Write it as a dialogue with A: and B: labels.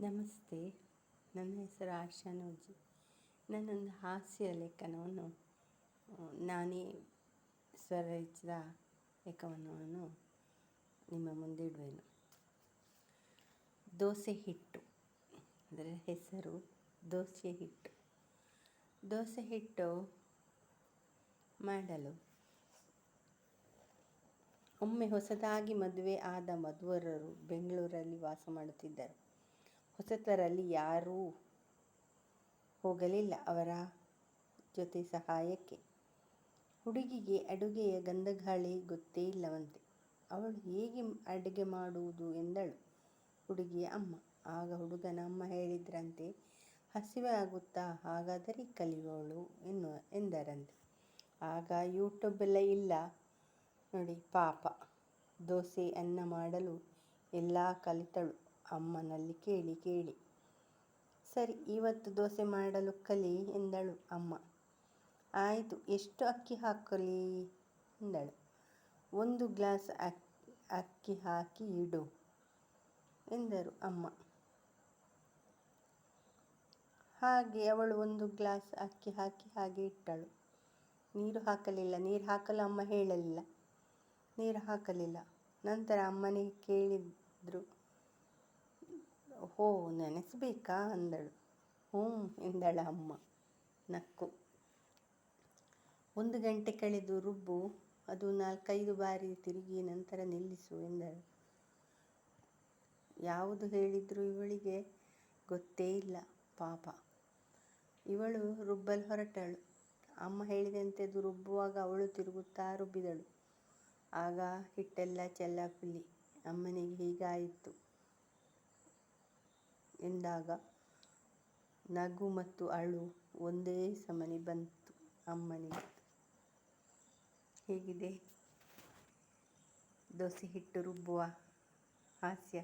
A: ನಮಸ್ತೆ. ನನ್ನ ಹೆಸರು ಆಶಾ ನೂಜಿ. ನಾನೊಂದು ಹಾಸ್ಯ ಲೇಖನವನ್ನು ನಾನೇ ಸ್ವರಚಿತ ಲೇಖನವನ್ನು ನಿಮ್ಮ ಮುಂದೆ ಇಡುವೆನು. ದೋಸೆ ಹಿಟ್ಟು, ಅದರ ಹೆಸರು ದೋಸೆ ಹಿಟ್ಟು. ದೋಸೆ ಹಿಟ್ಟು ಮಾಡಲು ಒಮ್ಮೆ ಹೊಸದಾಗಿ ಮದುವೆ ಆದ ಮಧುವರರು ಬೆಂಗಳೂರಲ್ಲಿ ವಾಸ ಮಾಡುತ್ತಿದ್ದರು. ಹೊಸತರಲ್ಲಿ ಯಾರೂ ಹೋಗಲಿಲ್ಲ. ಅವರ ಜೊತೆ ಸಹಾಯಕ್ಕೆ. ಹುಡುಗಿಗೆ ಅಡುಗೆಯ ಗಂಧಗಾಳಿ ಗೊತ್ತೇ ಇಲ್ಲವಂತೆ. ಅವಳು ಹೇಗೆ ಅಡುಗೆ ಮಾಡುವುದು ಎಂದಳು ಹುಡುಗಿಯ ಅಮ್ಮ. ಆಗ ಹುಡುಗನ ಅಮ್ಮ ಹೇಳಿದ್ರಂತೆ, ಹಸಿವೆ ಆಗುತ್ತಾ? ಹಾಗಾದರೆ ಕಲಿಯೋಳು ಎನ್ನುವ, ಎಂದರಂತೆ. ಆಗ ಯೂಟ್ಯೂಬ್ ಎಲ್ಲ ಇಲ್ಲ. ನೋಡಿ, ಪಾಪ. ದೋಸೆ ಅನ್ನ ಮಾಡಲು ಎಲ್ಲ ಕಲಿತಳು. ಅಮ್ಮನಲ್ಲಿ ಕೇಳಿ ಕೇಳಿ. ಸರಿ, ಇವತ್ತು ದೋಸೆ ಮಾಡಲು ಕಲಿ ಎಂದಳು ಅಮ್ಮ. ಆಯಿತು, ಎಷ್ಟು ಅಕ್ಕಿ ಹಾಕಲಿ ಎಂದಳು. ಒಂದು ಗ್ಲಾಸ್ ಅಕ್ಕಿ ಹಾಕಿ ಇಡು ಎಂದರು ಅಮ್ಮ. ಹಾಗೆ ಅವಳು ಒಂದು ಗ್ಲಾಸ್ ಅಕ್ಕಿ ಹಾಕಿ ಹಾಗೆ ಇಟ್ಟಳು. ನೀರು ಹಾಕಲಿಲ್ಲ, ನೀರು ಹಾಕಲು ಅಮ್ಮ ಹೇಳಲಿಲ್ಲ. ನೀರು ಹಾಕಲಿಲ್ಲ. ನಂತರ ಅಮ್ಮನಿಗೆ ಕೇಳಿದ್ರು. ಹೋ ನೆನೆಸಬೇಕಾ ಅಂದಳು. ಹ್ಞೂ ಎಂದಳ ಅಮ್ಮ. ನಕ್ಕು. ಒಂದು ಗಂಟೆ ಕಳೆದು ರುಬ್ಬು, ಅದು ನಾಲ್ಕೈದು ಬಾರಿ ತಿರುಗಿ ನಂತರ ನಿಲ್ಲಿಸು ಎಂದಳು. ಯಾವುದು ಹೇಳಿದ್ರು ಇವಳಿಗೆ ಗೊತ್ತೇ ಇಲ್ಲ, ಪಾಪ. ಇವಳು ರುಬ್ಬಲು ಹೊರಟಳು. ಅಮ್ಮ ಹೇಳಿದಂತೆ ಅದು ರುಬ್ಬುವಾಗ ಅವಳು ತಿರುಗುತ್ತಾ ರುಬ್ಬಿದಳು. ಆಗ ಹಿಟ್ಟೆಲ್ಲ ಚೆಲ್ಲಾಪಿಲ್ಲಿ ಅಮ್ಮನಿಗೆ ಹೀಗಾಯಿತು. ಎಂದಾಗ ನಗು ಮತ್ತು ಅಳು ಒಂದೇ ಸಮನೆ ಬಂತು ಅಮ್ಮನಿಗೆ. ಹೇಗಿದೆ? ದೋಸೆ ಹಿಟ್ಟು ರುಬ್ಬುವ ಹಾಸ್ಯ.